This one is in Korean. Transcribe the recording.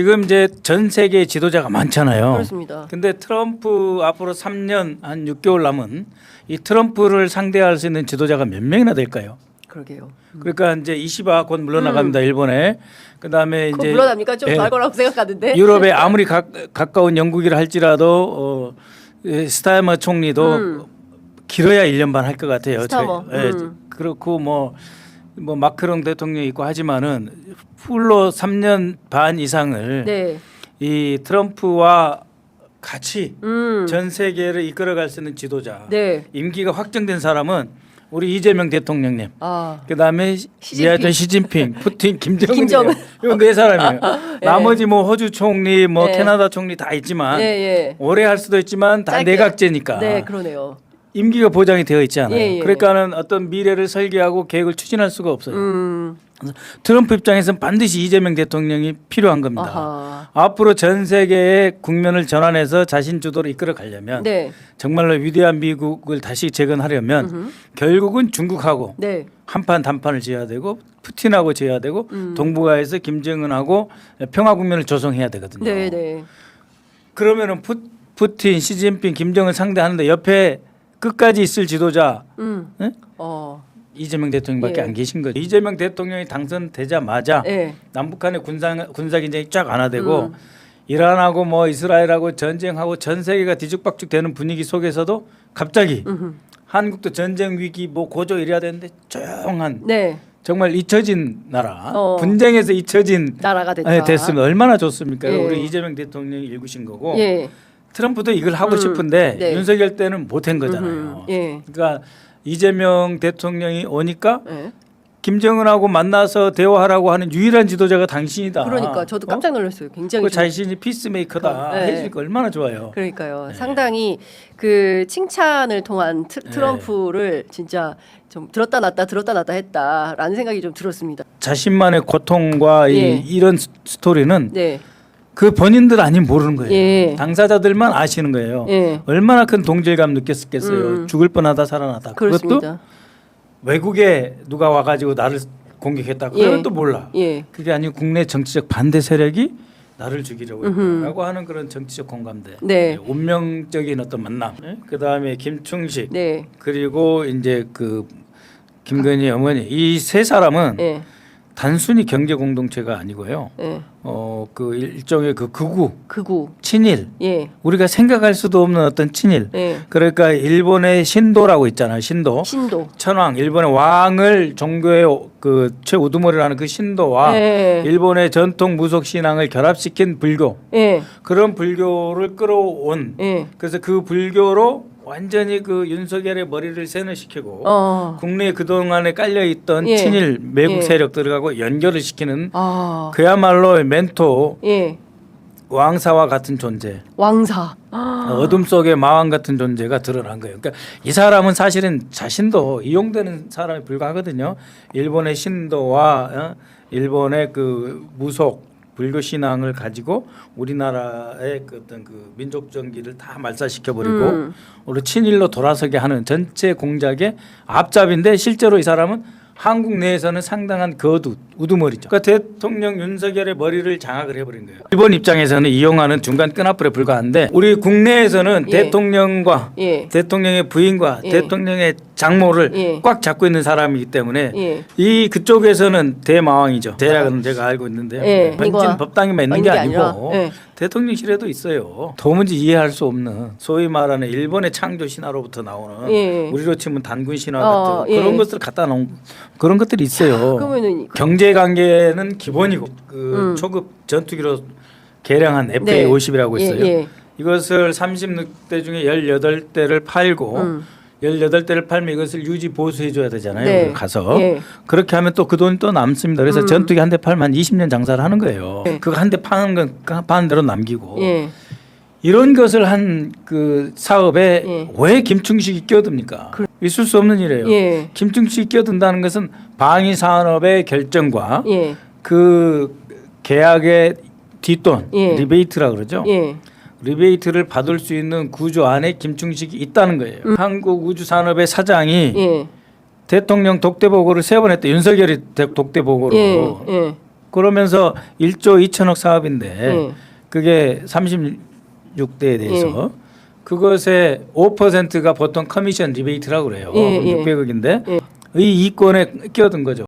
지금 이제 전 세계 지도자가 많잖아요. 그렇습니다. 근데 트럼프 앞으로 3년 한 6개월 남은 이 트럼프를 상대할 수 있는 지도자가 몇 명이나 될까요? 그러게요. 그러니까 이제 이시바 곧 물러나갑니다 일본에. 그다음에 음. 이제 물러납니까? 좀 예, 더할 거라고 생각하는데. 유럽에 아무리 가, 가까운 영국이라 할지라도 어, 예, 스타머 총리도 음. 길어야 1년 반 할 것 같아요. 스타머. 저- 예, 음. 그렇고 뭐, 뭐 마크롱 대통령이 있고 하지만은 풀로 3년 반 이상을 네. 이 트럼프와 같이 음. 전 세계를 이끌어갈 수 있는 지도자 네. 임기가 확정된 사람은 우리 이재명 대통령님 아. 그다음에 시진핑. 이하전 시진핑, 푸틴, 김정은 김정은. 네 사람이에요. 예. 나머지 뭐 호주 총리, 뭐 예. 캐나다 총리 다 있지만 예, 예. 오래 할 수도 있지만 다 짧게. 내각제니까 네, 그러네요. 임기가 보장이 되어 있지 않아요. 예, 예. 그러니까는 어떤 미래를 설계하고 계획을 추진할 수가 없어요. 음. 트럼프 입장에서는 반드시 이재명 대통령이 필요한 겁니다. 아하. 앞으로 전 세계의 국면을 전환해서 자신 주도로 이끌어 가려면 네. 정말로 위대한 미국을 다시 재건하려면 음흠. 결국은 중국하고 네. 한판 단판을 지어야 되고 푸틴하고 지어야 되고 음. 동북아에서 김정은하고 평화 국면을 조성해야 되거든요. 네, 네. 그러면은 푸, 푸틴, 시진핑, 김정은 상대하는데 옆에 끝까지 있을 지도자 음. 예? 어. 이재명 대통령밖에 예. 안 계신 거죠. 이재명 대통령이 당선되자마자 예. 남북한의 군사 군사 긴장이 쫙 완화되고 음. 이란하고 뭐 이스라엘하고 전쟁하고 전 세계가 뒤죽박죽 되는 분위기 속에서도 갑자기 음흠. 한국도 전쟁 위기 뭐 고조 이래야 되는데 조용한 네. 정말 잊혀진 나라 어. 분쟁에서 잊혀진 나라가 됐다. 예, 됐습니다. 얼마나 좋습니까? 예. 우리 이재명 대통령이 일구신 거고 예. 트럼프도 이걸 하고 음, 싶은데 네. 윤석열 때는 못한 거잖아요. 예. 그러니까 이재명 대통령이 오니까 예. 김정은하고 만나서 대화하라고 하는 유일한 지도자가 당신이다. 그러니까 저도 어? 깜짝 놀랐어요. 굉장히 그 좀- 자신이 피스메이커다 네. 해주니까 얼마나 좋아요. 그러니까요. 네. 상당히 그 칭찬을 통한 트, 네. 트럼프를 진짜 좀 들었다 놨다 들었다 놨다 했다라는 생각이 좀 들었습니다. 자신만의 고통과 예. 이, 이런 스- 스토리는 네. 그 본인들 아니면 모르는 거예요. 예. 당사자들만 아시는 거예요. 예. 얼마나 큰 동질감 느꼈겠어요. 음. 죽을 뻔하다 살아나다. 그것도 그렇습니다. 외국에 누가 와가지고 나를 공격했다. 그러면 예. 또 몰라. 예. 그게 아니고 국내 정치적 반대 세력이 나를 죽이려고 음흠. 했다라고 하는 그런 정치적 공감대. 네. 운명적인 어떤 만남. 그 다음에 김충식 네. 그리고 이제 그 김건희 어머니 이 세 사람은 예. 단순히 경제 공동체가 아니고요. 예. 어 그 일종의 그 극우 극우. 친일 예. 우리가 생각할 수도 없는 어떤 친일. 예. 그러니까 일본의 신도라고 있잖아요. 신도. 신도. 천황 일본의 왕을 종교의 그 최우두머리라는 그 신도와 예. 일본의 전통 무속 신앙을 결합시킨 불교 예. 그런 불교를 끌어온 예. 그래서 그 불교로 완전히 그 윤석열의 머리를 세뇌시키고 어. 국내에 그동안에 깔려 있던 예. 친일 매국 예. 세력들하고 연결을 시키는 아. 그야말로 멘토 예. 왕사와 같은 존재 왕사. 아. 어둠 속의 마왕 같은 존재가 드러난 거예요. 그러니까 이 사람은 사실은 자신도 이용되는 사람에 불과하거든요. 일본의 신도와 어? 일본의 그 무속 불교 신앙을 가지고 우리나라의 그 어떤 그 민족 정기를 다 말살시켜 버리고 음. 우리 친일로 돌아서게 하는 전체 공작의 앞잡인데 실제로 이 사람은 한국 내에서는 상당한 거두 우두머리죠. 그러니까 대통령 윤석열의 머리를 장악을 해버린 거예요. 일본 입장에서는 이용하는 중간 끈앞불에 불과한데 우리 국내에서는 예. 대통령과 예. 대통령의 부인과 예. 대통령의 장모를 예. 꽉 잡고 있는 사람이기 때문에 예. 이 그쪽에서는 대마왕이죠. 대략은 제가 알고 있는데요. 예. 이거와 법당에만 있는 있는 게게 아니고 아니라, 예. 대통령실에도 있어요. 도무지 이해할 수 없는 소위 말하는 일본의 창조 신화로부터 나오는 예. 우리로 치면 단군 신화 어, 같은 예. 그런 것들을 갖다 놓은 그런 것들이 있어요. 그러면은 경제 관계는 기본이고 그 음. 초급 전투기로 개량한 FA50이라고 예, 있어요. 예. 이것을 36대 중에 18대를 팔고 음. 18대를 팔면 이것을 유지 보수해 줘야 되잖아요. 네. 가서 예. 그렇게 하면 또 그 돈이 또 남습니다. 그래서 음. 전투기 한 대 팔면 한 20년 장사를 하는 거예요. 네. 그거 한 대 파는 건 파는 대로 남기고 예. 이런 것을 한 그 사업에 예. 왜 김충식이 끼어듭니까? 있을 수 없는 일이에요. 예. 김충식이 끼어든다는 것은 방위 산업의 결정과 예. 그 계약의 뒷돈 예. 리베이트라 그러죠. 예. 리베이트를 받을 수 있는 구조 안에 김충식이 있다는 거예요. 음. 한국 우주산업의 사장이 예. 대통령 독대 보고를 세 번 했다. 윤석열이 독대 보고로. 예. 예. 그러면서 1조 2천억 사업인데 예. 그게 36대에 대해서 예. 그것의 5%가 보통 커미션 리베이트라고 그래요. 예. 예. 600억인데 예. 이 이권에 끼어든 거죠.